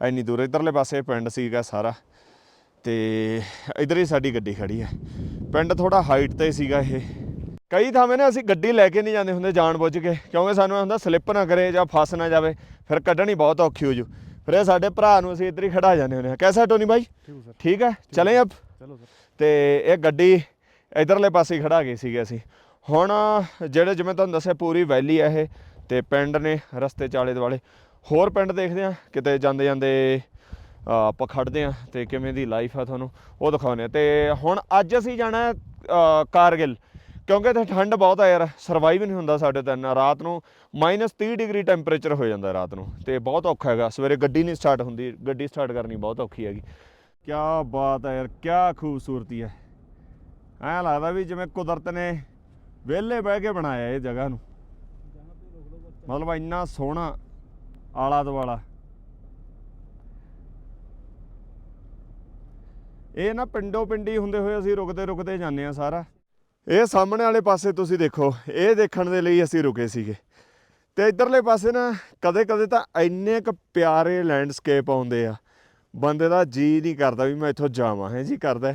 S1: ਐਨੀ ਦੂਰ, ਇਧਰਲੇ ਪਾਸੇ ਪਿੰਡ ਸੀਗਾ ਸਾਰਾ। ਤੇ ਇਧਰ ਹੀ ਸਾਡੀ ਗੱਡੀ ਖੜੀ ਹੈ ਪਿੰਡ ਥੋੜਾ ਹਾਈਟ ਤੇ ਸੀਗਾ ਇਹ। ਕਈ ਥਾਵੇਂ ਨੇ ਅਸੀਂ ਗੱਡੀ ਲੈ ਕੇ ਨਹੀਂ ਜਾਂਦੇ ਹੁੰਦੇ ਜਾਣ ਬੁੱਝ ਕੇ ਕਿਉਂਕਿ ਸਾਨੂੰ ਹੁੰਦਾ ਸਲਿੱਪ ਨਾ ਕਰੇ ਜਾਂ ਫਸ ਨਾ ਜਾਵੇ ਫਿਰ ਕੱਢਣੀ ਬਹੁਤ ਔਖੀ ਹੋ ਜੂ। ਫਿਰ ਇਹ ਸਾਡੇ ਭਰਾ ਨੂੰ ਅਸੀਂ ਇਧਰ ਹੀ ਖੜਾ ਜਾਂਦੇ ਹੁੰਦੇ ਆ ਕੈਸਾ ਟੋਨੀ ਬਾਈ? ਠੀਕ ਹੈ ਚਲੇ ਆਪ?
S2: ਚਲੋ ਸਰ।
S1: ਤੇ ਇਹ ਗੱਡੀ ਇਧਰਲੇ ਪਾਸੇ ਖੜਾ ਗਈ ਸੀਗੇ ਅਸੀਂ। ਹੁਣ ਜਿਹੜੇ ਜਿਵੇਂ ਤੁਹਾਨੂੰ ਦੱਸਿਆ ਪੂਰੀ ਵੈਲੀ ਹੈ ਇਹ ਤੇ ਪਿੰਡ ਨੇ ਰਸਤੇ ਚਾਲੇ ਦੁਆਲੇ। ਹੋਰ ਪਿੰਡ ਦੇਖਦੇ ਆ ਕਿਤੇ ਜਾਂਦੇ ਜਾਂਦੇ ਆਪਾਂ ਖੜਦੇ ਆ ਤੇ ਕਿਵੇਂ ਦੀ ਲਾਈਫ ਆ ਤੁਹਾਨੂੰ, ਉਹ ਦਿਖਾਉਂਦੇ ਆ ਤੇ ਹੁਣ ਅੱਜ ਅਸੀਂ ਜਾਣਾ ਕਾਰਗਿਲ, ਕਿਉਂਕਿ ਇੱਥੇ ਠੰਡ ਬਹੁਤ ਆ ਯਾਰ ਸਰਵਾਈਵ ਨਹੀਂ ਹੁੰਦਾ ਸਾਡੇ ਤਾਂ ਰਾਤ ਨੂੰ -30 ਡਿਗਰੀ ਟੈਂਪਰੇਚਰ ਹੋ ਜਾਂਦਾ ਰਾਤ ਨੂੰ, ਤੇ ਬਹੁਤ ਔਖਾ ਹੈਗਾ। ਸਵੇਰੇ ਗੱਡੀ ਨਹੀਂ ਸਟਾਰਟ ਹੁੰਦੀ, ਗੱਡੀ ਸਟਾਰਟ ਕਰਨੀ ਬਹੁਤ ਔਖੀ ਹੈਗੀ। ਕੀ ਬਾਤ ਹੈ ਯਾਰ ਕੀ ਖੂਬਸੂਰਤੀ ਹੈ। ਐਂ ਲੱਗਦਾ ਵੀ ਜਿਵੇਂ ਕੁਦਰਤ ਨੇ ਵਿਹਲੇ ਬਹਿ ਕੇ ਬਣਾਇਆ ਇਹ ਜਗ੍ਹਾ ਨੂੰ। ਮਤਲਬ ਇੰਨਾ ਸੋਹਣਾ ਆਲਾ ਦੁਆਲਾ ਇਹ ਨਾ ਪਿੰਡੋ ਪਿੰਡੀ ਹੁੰਦੇ ਹੋਏ ਅਸੀਂ ਰੁਕਦੇ ਰੁਕਦੇ ਜਾਂਦੇ ਆ ਸਾਰਾ। ਇਹ ਸਾਹਮਣੇ ਵਾਲੇ ਪਾਸੇ ਤੁਸੀਂ ਦੇਖੋ, ਇਹ ਦੇਖਣ ਦੇ ਲਈ ਅਸੀਂ ਰੁਕੇ ਸੀਗੇ। ਤੇ ਇਧਰਲੇ ਪਾਸੇ ਨਾ ਕਦੇ ਕਦੇ ਤਾਂ ਇੰਨੇ ਕੁ ਪਿਆਰੇ ਲੈਂਡਸਕੇਪ ਆਉਂਦੇ ਆ। ਬੰਦੇ ਦਾ ਜੀ ਨਹੀਂ ਕਰਦਾ ਵੀ ਮੈਂ ਇੱਥੋਂ ਜਾਵਾਂ, ਹੈ ਜੀ ਕਰਦਾ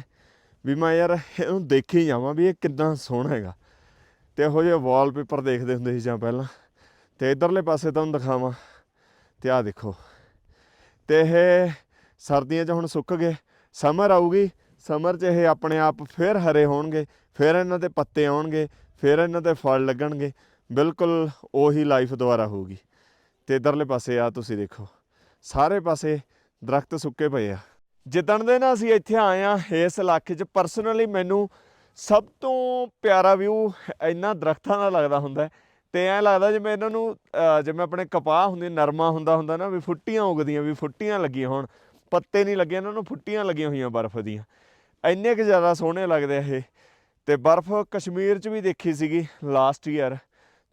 S1: ਵੀ ਮੈਂ ਯਾਰ ਇਹਨੂੰ ਦੇਖੀ ਜਾਵਾਂ ਵੀ ਇਹ ਕਿੰਨਾ ਸੋਹਣਾ ਹੈਗਾ। ਤੇ ਇਹੋ ਜਿਹੇ ਵਾਲਪੇਪਰ ਦੇਖਦੇ ਹੁੰਦੇ ਸੀ ਜਾਂ ਪਹਿਲਾਂ। ਤੇ ਇਧਰਲੇ ਪਾਸੇ ਤੁਹਾਨੂੰ ਦਿਖਾਵਾਂ। ਤੇ ਆਹ ਦੇਖੋ। ਤੇ ਇਹ ਸਰਦੀਆਂ 'ਚ ਹੁਣ ਸੁੱਕ ਗਏ। ਸਮਰ ਆਊਗੀ, ਸਮਰ 'ਚ ਇਹ ਆਪਣੇ ਆਪ ਫਿਰ ਹਰੇ ਹੋਣਗੇ, ਫਿਰ ਇਹਨਾਂ ਤੇ ਪੱਤੇ ਆਉਣਗੇ, ਫਿਰ ਇਹਨਾਂ ਤੇ ਫਲ ਲੱਗਣਗੇ, ਬਿਲਕੁਲ ਉਹੀ ਲਾਈਫ ਦੁਬਾਰਾ ਹੋਊਗੀ। ਤੇ ਇਧਰਲੇ ਪਾਸੇ ਆ ਤੁਸੀਂ ਦੇਖੋ, ਸਾਰੇ ਪਾਸੇ ਦਰਖਤ ਸੁੱਕੇ ਪਏ ਆ। ਜਿੱਦਣ ਦੇ ਨਾ ਅਸੀਂ ਇੱਥੇ ਆਏ ਆ, ਇਸ ਇਲਾਕੇ 'ਚ ਪਰਸਨਲੀ ਮੈਨੂੰ ਸਭ ਤੋਂ ਪਿਆਰਾ ਵਿਊ ਇੰਨਾ ਦਰਖਤਾਂ ਦਾ ਲੱਗਦਾ ਹੁੰਦਾ ਹੈ। ਤੇ ਐਂ ਲੱਗਦਾ ਜਿਵੇਂ ਇਹਨਾਂ ਨੂੰ ਜਿਵੇਂ ਆਪਣੇ ਕਪਾਹ ਹੁੰਦੀ, ਨਰਮਾ ਹੁੰਦਾ ਹੁੰਦਾ ਨਾ, ਵੀ ਫੁੱਟੀਆਂ ਉਗਦੀਆਂ, ਵੀ ਫੁੱਟੀਆਂ ਲੱਗੀਆਂ ਹੋਣ। ਪੱਤੇ ਨਹੀਂ ਲੱਗੇ, ਇਹਨਾਂ ਨੂੰ ਫੁੱਟੀਆਂ ਲੱਗੀਆਂ ਹੋਈਆਂ ਬਰਫ਼ ਦੀਆਂ। ਇੰਨੇ ਕੁ ਜ਼ਿਆਦਾ ਸੋਹਣੇ ਲੱਗਦੇ ਆ ਇਹ। ਤੇ ਬਰਫ਼ ਕਸ਼ਮੀਰ 'ਚ ਵੀ ਦੇਖੀ ਸੀਗੀ ਲਾਸਟ ਈਅਰ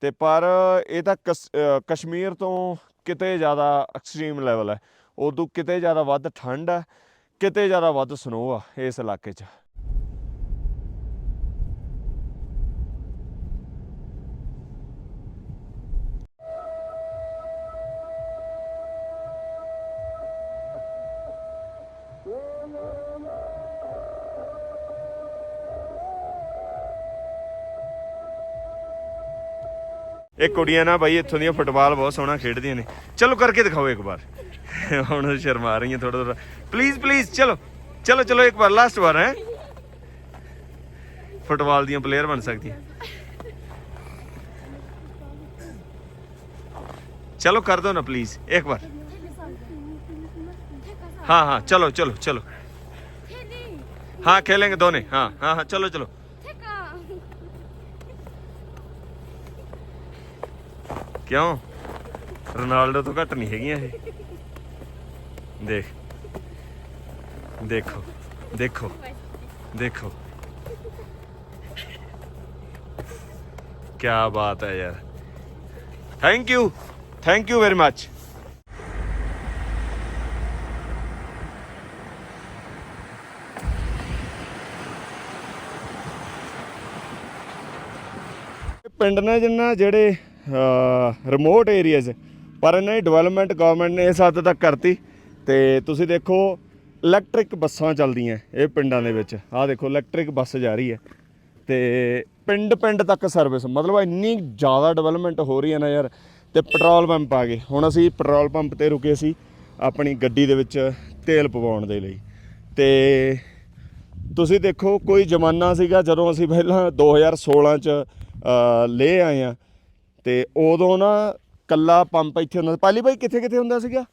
S1: ਤੇ ਪਰ ਇਹ ਤਾਂ ਕਸ- ਕਸ਼ਮੀਰ ਤੋਂ ਕਿਤੇ ਜ਼ਿਆਦਾ ਐਕਸਟ੍ਰੀਮ ਲੈਵਲ ਹੈ ਉਦੋਂ ਕਿਤੇ ਜ਼ਿਆਦਾ ਵੱਧ ਠੰਡ ਹੈ ਕਿਤੇ ਜ਼ਿਆਦਾ ਵੱਧ ਸਨੋ ਆ ਇਸ ਇਲਾਕੇ 'ਚ। ਇਹ ਕੁੜੀਆਂ ਨਾ ਬਾਈ ਇੱਥੋਂ ਦੀਆਂ ਫੁੱਟਬਾਲ ਬਹੁਤ ਸੋਹਣਾ ਖੇਡਦੀਆਂ ਨੇ ਚਲੋ ਕਰਕੇ ਦਿਖਾਓ ਇੱਕ ਵਾਰ ਹੁਣ ਸ਼ਰਮਾ ਰਹੀਆਂ ਥੋੜਾ ਥੋੜਾ ਪਲੀਜ਼ ਪਲੀਜ਼ ਚਲੋ ਚਲੋ ਚਲੋ ਇੱਕ ਵਾਰ ਲਾਸਟ ਵਾਰ ਹੈ ਫੁੱਟਬਾਲ ਦੀਆਂ ਪਲੇਅਰ ਬਣ ਸਕਦੀਆਂ चलो कर दो ना प्लीज एक बार हाँ हाँ चलो चलो चलो हाँ खेलेंगे दोनों हाँ हाँ हाँ चलो चलो ਕਿਉਂ? ਰੋਨਾਲਡੋ ਤੋਂ ਘੱਟ ਨਹੀਂ ਹੈਗੀਆਂ ਇਹ। ਦੇਖ। ਦੇਖੋ। ਦੇਖੋ। ਦੇਖੋ। ਕੀ ਬਾਤ ਹੈ ਯਾਰ। Thank you thank you very much ਪਿੰਡ ਨੇ ਜਿੰਨਾ ਜਿਹੜੇ ਰਿਮੋਟ ਏਰੀਆਜ਼ ਪਰ ਇਹਨਾਂ ਦੀ ਡਿਵੈਲਪਮੈਂਟ ਗਵਰਨਮੈਂਟ ਨੇ ਇਸ ਹੱਦ ਤੱਕ ਕਰਤੀ ਤੇ ਤੁਸੀਂ ਦੇਖੋ ਇਲੈਕਟ੍ਰਿਕ ਬੱਸਾਂ ਚੱਲਦੀਆਂ ਇਹ ਪਿੰਡਾਂ ਦੇ ਵਿੱਚ। ਆਹ ਦੇਖੋ ਇਲੈਕਟ੍ਰਿਕ ਬੱਸ ਜਾ ਰਹੀ ਹੈ ਤੇ ਪਿੰਡ ਪਿੰਡ ਤੱਕ ਸਰਵਿਸ ਮਤਲਬ ਇੰਨੀ ਜ਼ਿਆਦਾ ਡਿਵੈਲਪਮੈਂਟ ਹੋ ਰਹੀ ਹੈ ਨਾ ਯਾਰ ਤੇ ਪੈਟਰੋਲ ਪੰਪ ਆ ਗਏ। ਹੁਣ ਅਸੀਂ ਪੈਟਰੋਲ ਪੰਪ ਤੇ ਰੁਕੇ ਸੀ ਆਪਣੀ ਗੱਡੀ ਦੇ ਵਿੱਚ ਤੇਲ ਪਵਾਉਣ ਦੇ ਲਈ। ਤੇ ਤੁਸੀਂ ਦੇਖੋ ਕੋਈ ਜ਼ਮਾਨਾ ਸੀਗਾ ਜਦੋਂ ਅਸੀਂ ਪਹਿਲਾਂ 2016 ਚ ਅ, ਆਏ ਆ ਤੇ ਉਦੋਂ ਨਾ ਕੱਲਾ ਪੰਪ ਇੱਥੇ ਹੁੰਦਾ ਪਾਲੀ ਭਾਈ ਕਿੱਥੇ ਕਿੱਥੇ ਹੁੰਦਾ ਸੀਗਾ?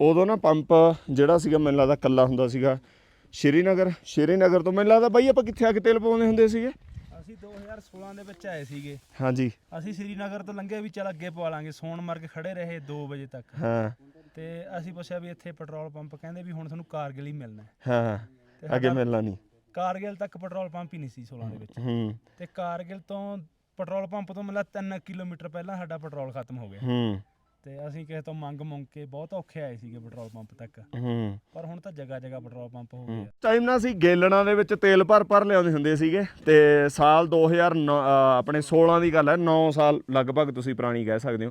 S1: ਉਦੋਂ ਨਾ ਪੰਪ ਜਿਹੜਾ ਸੀਗਾ ਮੈਨੂੰ ਲੱਗਦਾ ਕੱਲਾ ਹੁੰਦਾ ਸੀਗਾ। ਸ਼੍ਰੀਨਗਰ ਸ਼੍ਰੀਨਗਰ ਤੋਂ ਮੈਨੂੰ ਲੱਗਦਾ ਬਾਈ ਆਪਾਂ ਕਿੱਥੇ ਆ ਕੇ ਤੇਲ ਪਾਉਂਦੇ ਹੁੰਦੇ ਸੀਗੇ?
S5: ਅਸੀਂ 2016 ਦੇ ਵਿੱਚ ਆਏ ਸੀਗੇ।
S1: ਹਾਂਜੀ।
S5: ਅਸੀਂ ਸ੍ਰੀਨਗਰ ਤੋਂ ਲੰਘੇ ਵੀ ਚੱਲ ਅੱਗੇ ਪਵਾ ਲਾਂਗੇ। ਸੋਨਮਰਗ ਖੜੇ ਰਹੇ 2 ਵਜੇ ਤੱਕ।
S1: ਹਾਂ।
S5: ਤੇ ਅਸੀਂ ਪੁੱਛਿਆ ਵੀ ਇੱਥੇ ਪੈਟਰੋਲ ਪੰਪ ਕਹਿੰਦੇ ਵੀ ਹੁਣ ਤੁਹਾਨੂੰ ਕਾਰਗਿਲ ਹੀ ਮਿਲਣਾ ਹੈ।
S1: ਹਾਂ
S5: ਤੇ
S1: ਅੱਗੇ
S5: ਸਾਡਾ
S1: ਮਿਲਣਾ ਨਹੀਂ।
S5: ਕਾਰਗਿਲ ਤੱਕ ਪੈਟਰੋਲ ਪੰਪ ਹੀ ਨਹੀਂ ਸੀ 16 ਦੇ ਵਿੱਚ।
S1: ਹੂੰ।
S5: ਤੇ ਕਾਰਗਿਲ ਤੋਂ ਪੈਟਰੋਲ ਪੰਪ ਤੋਂ ਮਤਲਬ 3 ਕਿਲੋਮੀਟਰ ਪਹਿਲਾਂ ਸਾਡਾ ਪੈਟਰੋਲ ਖਤਮ ਹੋ ਗਿਆ।
S1: ਹੂੰ।
S5: ਤੇ ਅਸੀਂ ਕਿਸੇ ਤੋਂ ਮੰਗ ਮੰਗ ਕੇ ਬਹੁਤ ਔਖੇ ਆਏ ਸੀਗੇ ਪੈਟਰੋਲ ਪੰਪ ਤੱਕ।
S1: ਹੂੰ।
S5: ਪਰ ਹੁਣ ਤਾਂ ਜਗ੍ਹਾ ਜਗ੍ਹਾ ਪੈਟਰੋਲ ਪੰਪ ਹੋ ਗਏ ਆ।
S1: ਟਾਈਮ ਨਾਲ ਅਸੀਂ ਗੇਲਣਾ ਦੇ ਵਿੱਚ ਤੇਲ ਭਰ ਭਰ ਲਿਆਉਂਦੇ ਹੁੰਦੇ ਸੀਗੇ। ਤੇ ਸਾਲ 2009 ਅ, ਆਪਣੇ 16 ਦੀ ਗੱਲ ਹੈ 9 ਸਾਲ ਲਗਭਗ ਤੁਸੀਂ ਪੁਰਾਣੀ ਕਹਿ ਸਕਦੇ ਹੋ।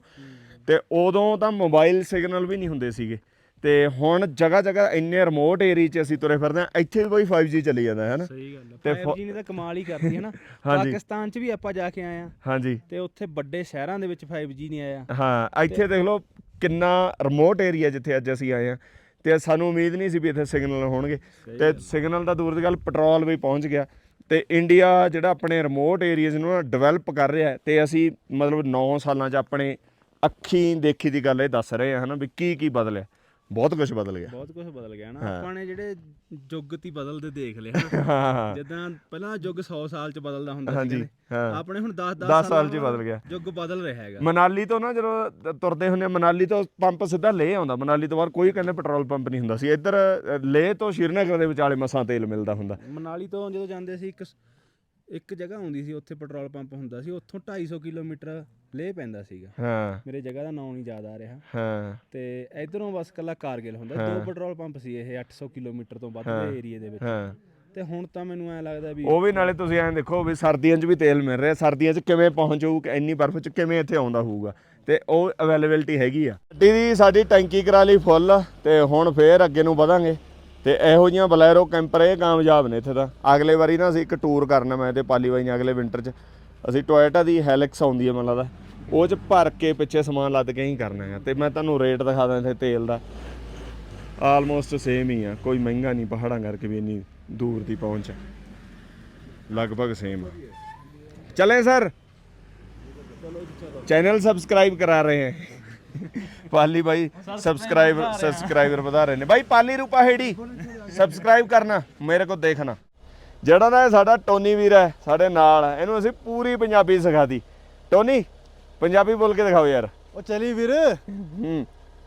S1: ਤੇ ਉਦੋਂ ਤਾਂ ਮੋਬਾਈਲ ਸਿਗਨਲ ਵੀ ਨਹੀਂ ਹੁੰਦੇ ਸੀਗੇ। ਤੇ ਹੁਣ ਜਗ੍ਹਾ ਜਗ੍ਹਾ ਇੰਨੇ ਰਿਮੋਟ ਏਰੀਆ 'ਚ ਅਸੀਂ ਤੁਰੇ ਫਿਰਦੇ ਹਾਂ ਇੱਥੇ ਵੀ ਕੋਈ 5G ਚੱਲੀ ਜਾਂਦਾ ਹੈ ਨਾ?
S5: ਸਹੀ ਗੱਲ
S1: ਤੇ
S5: ਹੈ
S1: ਫੋ-
S5: 5G ਨੇ ਤਾਂ ਕਮਾਲ ਹੀ ਕਰਦੀ ਹੈ ਨਾ। ਪਾਕਿਸਤਾਨ 'ਚ ਵੀ ਆਪਾਂ ਜਾ ਕੇ ਆਏ ਆ
S1: ਹਾਂਜੀ।
S5: ਤੇ ਉੱਥੇ ਵੱਡੇ ਸ਼ਹਿਰਾਂ ਦੇ ਵਿੱਚ 5G ਨਹੀਂ ਆਇਆ।
S1: ਹਾਂ ਇੱਥੇ ਦੇਖ ਲਓ ਕਿੰਨਾ ਰਿਮੋਟ ਏਰੀਆ ਜਿੱਥੇ ਅੱਜ ਅਸੀਂ ਆਏ ਆ ਤੇ ਸਾਨੂੰ ਉਮੀਦ ਨਹੀਂ ਸੀ ਵੀ ਇੱਥੇ ਸਿਗਨਲ ਹੋਣਗੇ। ਤੇ ਸਿਗਨਲ ਦਾ ਦੂਰ ਦੀ ਗੱਲ ਪੈਟਰੋਲ ਵੀ ਪਹੁੰਚ ਗਿਆ। ਤੇ ਇੰਡੀਆ ਜਿਹੜਾ ਆਪਣੇ ਰਿਮੋਟ ਏਰੀਆਜ਼ ਨੂੰ ਨਾ ਡਿਵੈਲਪ ਕਰ ਰਿਹਾ ਤੇ ਅਸੀਂ ਮਤਲਬ 9 ਸਾਲਾਂ 'ਚ ਆਪਣੇ ਅੱਖੀਂ ਦੇਖੀ ਦੀ ਗੱਲ ਇਹ ਦੱਸ ਰਹੇ ਆ ਹਨਾ ਵੀ ਕੀ ਕੀ ਬਦਲਿਆ ਬਹੁਤ ਕੁਝ ਬਦਲ ਗਿਆ।
S5: ਬਹੁਤ ਕੁਝ ਬਦਲ ਗਿਆ ਨਾ। ਆਪਾਂ ਨੇ ਜਿਹੜੇ ਯੁੱਗ ਤੀ ਬਦਲਦੇ ਦੇਖ ਲਏ
S1: ਹਾਂ
S5: ਜਿੱਦਾਂ ਪਹਿਲਾਂ ਯੁੱਗ 100 ਸਾਲ 'ਚ ਬਦਲਦਾ ਹੁੰਦਾ ਸੀ ਆਪਣੇ ਹੁਣ 10
S1: ਦਸ ਸਾਲ 'ਚ ਬਦਲ ਗਿਆ।
S5: ਯੁੱਗ ਬਦਲ ਰਿਹਾ ਹੈਗਾ।
S1: ਮਨਾਲੀ ਤੋਂ ਨਾ ਜਦੋਂ ਤੁਰਦੇ ਹੁੰਦੇ ਮਨਾਲੀ ਤੋਂ ਪੰਪ ਸਿੱਧਾ ਲੇਹ ਆਉਂਦਾ। ਮਨਾਲੀ ਤੋਂ ਬਾਅਦ ਕੋਈ ਕਹਿੰਦੇ ਪੈਟਰੋਲ ਪੰਪ ਨਹੀਂ ਹੁੰਦਾ ਸੀ। ਇੱਧਰ ਲੇਹ ਤੋਂ ਸ਼੍ਰੀਨਗਰ ਦੇ ਵਿਚਾਲੇ ਮਸਾਂ ਤੇਲ ਮਿਲਦਾ ਹੁੰਦਾ।
S5: ਮਨਾਲੀ ਤੋਂ ਜਦੋਂ ਜਾਂਦੇ ਸੀ ਇੱਕ ਇੱਕ ਜਗ੍ਹਾ ਆਉਂਦੀ ਸੀ ਉੱਥੇ ਪੈਟਰੋਲ ਪੰਪ ਹੁੰਦਾ ਸੀ ਉੱਥੋਂ 250 ਕਿਲੋਮੀਟਰ ਲੇਹ ਪੈਂਦਾ ਸੀਗਾ।
S1: ਹਾਂ।
S5: ਮੇਰੇ ਜਗ੍ਹਾ ਦਾ ਨਾਮ ਨਹੀਂ ਯਾਦ ਆ ਰਿਹਾ।
S1: ਹਾਂ।
S5: ਤੇ ਇਧਰੋਂ ਬਸ ਕੱਲਾ ਕਾਰਗਿਲ ਹੁੰਦਾ। ਦੋ ਪੈਟਰੋਲ ਪੰਪ ਸੀ ਇਹ 800 ਕਿਲੋਮੀਟਰ ਤੋਂ ਵੱਧ। ਦੇ ਏਰੀਏ ਦੇ ਵਿੱਚ।
S1: ਹਾਂ।
S5: ਤੇ ਹੁਣ ਤਾਂ ਮੈਨੂੰ ਐ ਲੱਗਦਾ ਵੀ
S1: ਉਹ ਵੀ ਨਾਲੇ ਤੁਸੀਂ ਐਂ ਦੇਖੋ ਵੀ ਸਰਦੀਆਂ 'ਚ ਵੀ ਤੇਲ ਮਿਲ ਰਿਹਾ ਸਰਦੀਆਂ 'ਚ ਕਿਵੇਂ ਪਹੁੰਚੂ ਇੰਨੀ ਬਰਫ਼ 'ਚ ਕਿਵੇਂ ਇੱਥੇ ਆਉਂਦਾ ਹੋਊਗਾ। ਤੇ ਉਹ ਅਵੇਲੇਬਿਲਟੀ ਹੈਗੀ ਆ। ਗੱਡੀ ਦੀ ਸਾਡੀ ਟੈਂਕੀ ਕਰਾ ਲਈ ਫੁੱਲ ਤੇ ਹੁਣ ਫੇਰ ਅੱਗੇ ਨੂੰ ਵਧਾਂਗੇ। ਤੇ ਇਹੋ ਜੀਆਂ ਬਲੈਰੋ ਕੈਂਪਰ ਇਹ ਕਾਮਯਾਬ ਨੇ ਇੱਥੇ ਤਾਂ। ਅਗਲੇ ਵਾਰੀ ਨਾ ਅਸੀਂ ਇੱਕ ਟੂਰ ਕਰਨਾ ਮੈਂ ਤੇ ਪਾਲੀ ਬਾਈ ਅਗਲੇ ਵਿੰਟਰ 'ਚ। ਅਸੀਂ ਟੋਇਟਾ ਦੀ ਹੈਲਿਕਸ ਆਉਂਦੀ ਹੈ ਮੈਨੂੰ ਦਾ ਉਹ 'ਚ ਭਰ ਕੇ ਪਿੱਛੇ ਸਮਾਨ ਲੱਦ ਕੇ ਹੀ ਕਰਨਾ ਹੈ ਤੇ ਮੈਂ ਤੁਹਾਨੂੰ ਰੇਟ ਦਿਖਾ ਦਾਂ ਇੱਥੇ ਤੇਲ ਦਾ। ਆਲਮੋਸਟ ਸੇਮ ਹੀ ਆ। ਕੋਈ ਮਹਿੰਗਾ ਨਹੀਂ, ਪਹਾੜਾਂ ਕਰਕੇ ਵੀ ਇੰਨੀ ਦੂਰ ਦੀ ਪਹੁੰਚ ਹੈ ਲਗਭਗ ਸੇਮ ਆ। ਚਲੇ ਸਰ। ਚੈਨਲ ਸਬਸਕ੍ਰਾਈਬ ਕਰਾ ਰਹੇ ਹੈ ਪਾਲੀ ਬਾਈ ਸਬਸਕ੍ਰਾਈਬਰ ਸਬਸਕ੍ਰਾਈਬਰ ਵਧਾ ਰਹੇ ਨੇ। ਬਾਈ ਪਾਲੀ ਰੂਪਾ ਹੈੜੀ ਸਬਸਕ੍ਰਾਈਬ ਕਰਨਾ ਮੇਰੇ ਕੋ ਦੇਖਣਾ। ਜਿਹੜਾ ਨਾ ਸਾਡਾ ਟੋਨੀ ਵੀਰ ਹੈ ਸਾਡੇ ਨਾਲ ਇਹਨੂੰ ਅਸੀਂ ਪੂਰੀ ਪੰਜਾਬੀ ਸਿਖਾਦੀ ਟੋਨੀ ਪੰਜਾਬੀ ਬੋਲ ਕੇ ਦਿਖਾਓ ਯਾਰ।
S4: ਉਹ ਚਲੀ ਵੀਰ।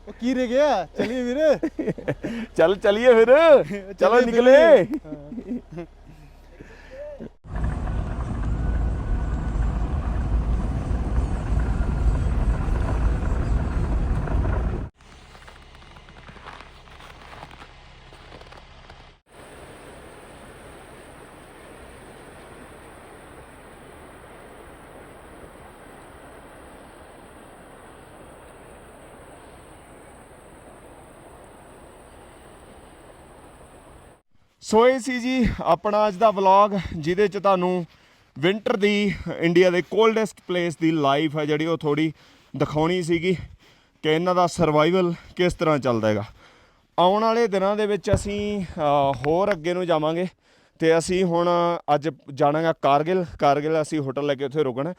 S4: ਉਹ ਕੀ ਰਹਿ ਗਿਆ? ਚਲੀ ਵੀਰ।
S1: ਚੱਲ ਚਲੀਏ ਫਿਰ। ਚਲੋ ਨਿਕਲੇ ਸੋ ਇਹ ਸੀ ਜੀ ਆਪਣਾ ਅੱਜ ਦਾ ਵਲੌਗ ਜਿਹਦੇ ਚ ਤੁਹਾਨੂੰ ਵਿੰਟਰ ਦੀ ਇੰਡੀਆ ਦੇ ਕੋਲਡੈਸਟ ਪਲੇਸ ਦੀ ਲਾਈਫ ਹੈ ਜਿਹੜੀ ਉਹ ਥੋੜੀ ਦਿਖਾਉਣੀ ਸੀਗੀ ਕਿ ਇਹਨਾਂ ਦਾ ਸਰਵਾਈਵਲ ਕਿਸ ਤਰ੍ਹਾਂ ਚੱਲਦਾ ਹੈਗਾ। ਆਉਣ ਵਾਲੇ ਦਿਨਾਂ ਦੇ ਵਿੱਚ ਅਸੀਂ ਹੋਰ ਅੱਗੇ ਨੂੰ ਜਾਵਾਂਗੇ ਤੇ ਅਸੀਂ ਹੁਣ ਅੱਜ ਜਾਣਾਗਾ ਕਾਰਗਿਲ। ਕਾਰਗਿਲ ਅਸੀਂ ਹੋਟਲ ਲੈ ਕੇ ਉੱਥੇ ਰੁਕਣਾ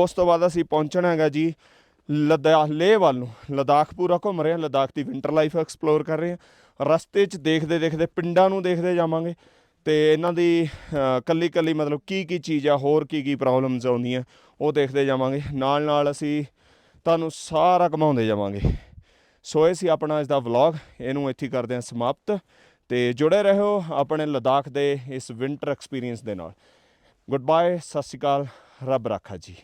S1: ਉਸ ਤੋਂ ਬਾਅਦ ਅਸੀਂ ਪਹੁੰਚਣਾ ਹੈਗਾ ਜੀ ਲਦਾਖ, ਲੇਹ ਵੱਲ ਨੂੰ। ਲਦਾਖ ਪੂਰਾ ਘੁੰਮ ਰਹੇ ਹਾਂ, ਲਦਾਖ ਦੀ ਵਿੰਟਰ ਲਾਈਫ ਐਕਸਪਲੋਰ ਕਰ ਰਹੇ ਹਾਂ। ਰਸਤੇ 'ਚ ਦੇਖਦੇ ਦੇਖਦੇ ਪਿੰਡਾਂ ਨੂੰ ਦੇਖਦੇ ਜਾਵਾਂਗੇ ਤੇ ਇਹਨਾਂ ਦੀ ਕੱਲੀ ਕੱਲੀ ਮਤਲਬ ਕੀ ਕੀ ਚੀਜ਼ ਆ, ਹੋਰ ਕੀ ਕੀ ਪ੍ਰੋਬਲਮਸ ਆਉਂਦੀਆਂ, ਉਹ ਦੇਖਦੇ ਜਾਵਾਂਗੇ। ਨਾਲ ਨਾਲ ਅਸੀਂ ਤੁਹਾਨੂੰ ਸਾਰਾ ਘਮਾਉਂਦੇ ਜਾਵਾਂਗੇ। ਸੋ ਇਹ ਸੀ ਆਪਣਾ ਅੱਜ ਦਾ ਵਲੌਗ ਇਹਨੂੰ ਇੱਥੇ ਕਰਦੇ ਹਾਂ ਸਮਾਪਤ ਤੇ ਜੁੜੇ ਰਹੋ ਆਪਣੇ ਲਦਾਖ ਦੇ ਇਸ ਵਿੰਟਰ ਐਕਸਪੀਰੀਅੰਸ ਦੇ ਨਾਲ। ਗੁੱਡ ਬਾਏ ਸਤਿ ਸ਼੍ਰੀ ਅਕਾਲ, ਰੱਬ ਰਾਖਾ ਜੀ।